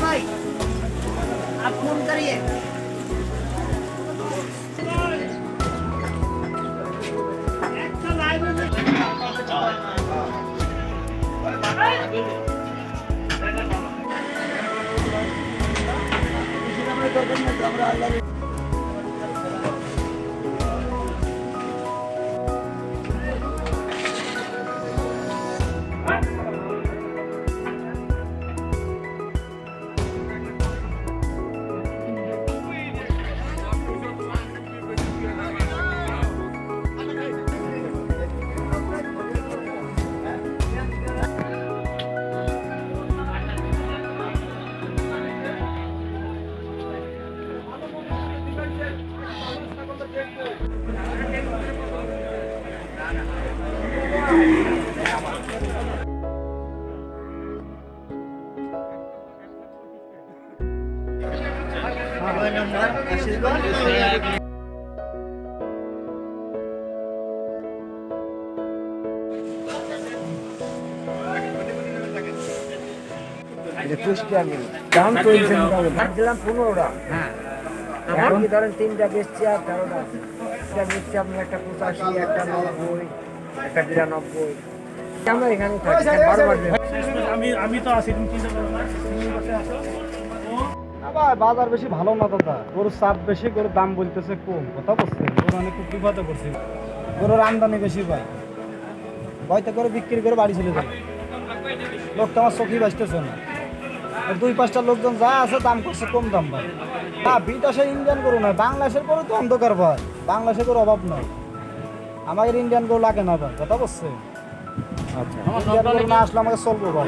भाई आप फोन करिए ದುಡ್ಡು দাম চলছে মোটামুটি দাম দিলাম পনেরোটা। এখন ধরেন তিনটা বেচছি আর তেরোটা। বেচছি আপনার একটা পঁচাশি একটা নব্বই। একটা বিরানব্বই আমরা এখানে থাকি এখানে বারবার বেচি। আমি আমি তো আছি তুমি চিন্তা করো না তুমি পাশে আসো আবার বাজার বেশি ভালো না দাদা। গরুর চাপ বেশি গরুর দাম বলতেছে কম। কথা বলছে গরু অনেক বিপদে পড়ছে। গরুর আমদানি বেশি করে বিক্রি করে বাড়ি চলে যায়। লোক তো আমার চোখই বাঁচতেছে না। দুই পাঁচটা লোকজন যা আছে দাম করছে কম দাম ভাই। না বিদেশের ইন্ডিয়ান গরু নয় বাংলাদেশের গরু তো অন্ধকার ভাই। বাংলাদেশের গরু অভাব নয় আমাদের ইন্ডিয়ান গরু লাগে না ভাই কথা বলছে। আচ্ছা। ইন্ডিয়ান গরু না আসলে আমাকে চলবো ভাই।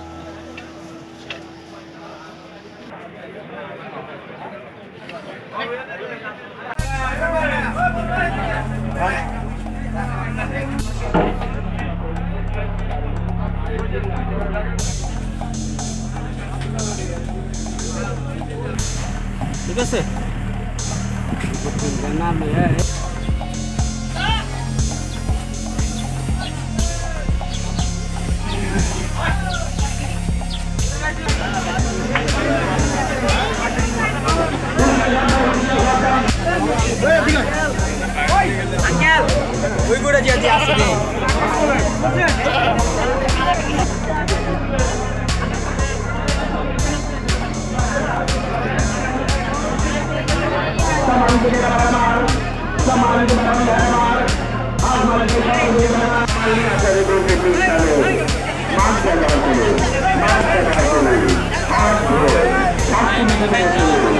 ঠিক আছে? ওই করে যে আসবে Thank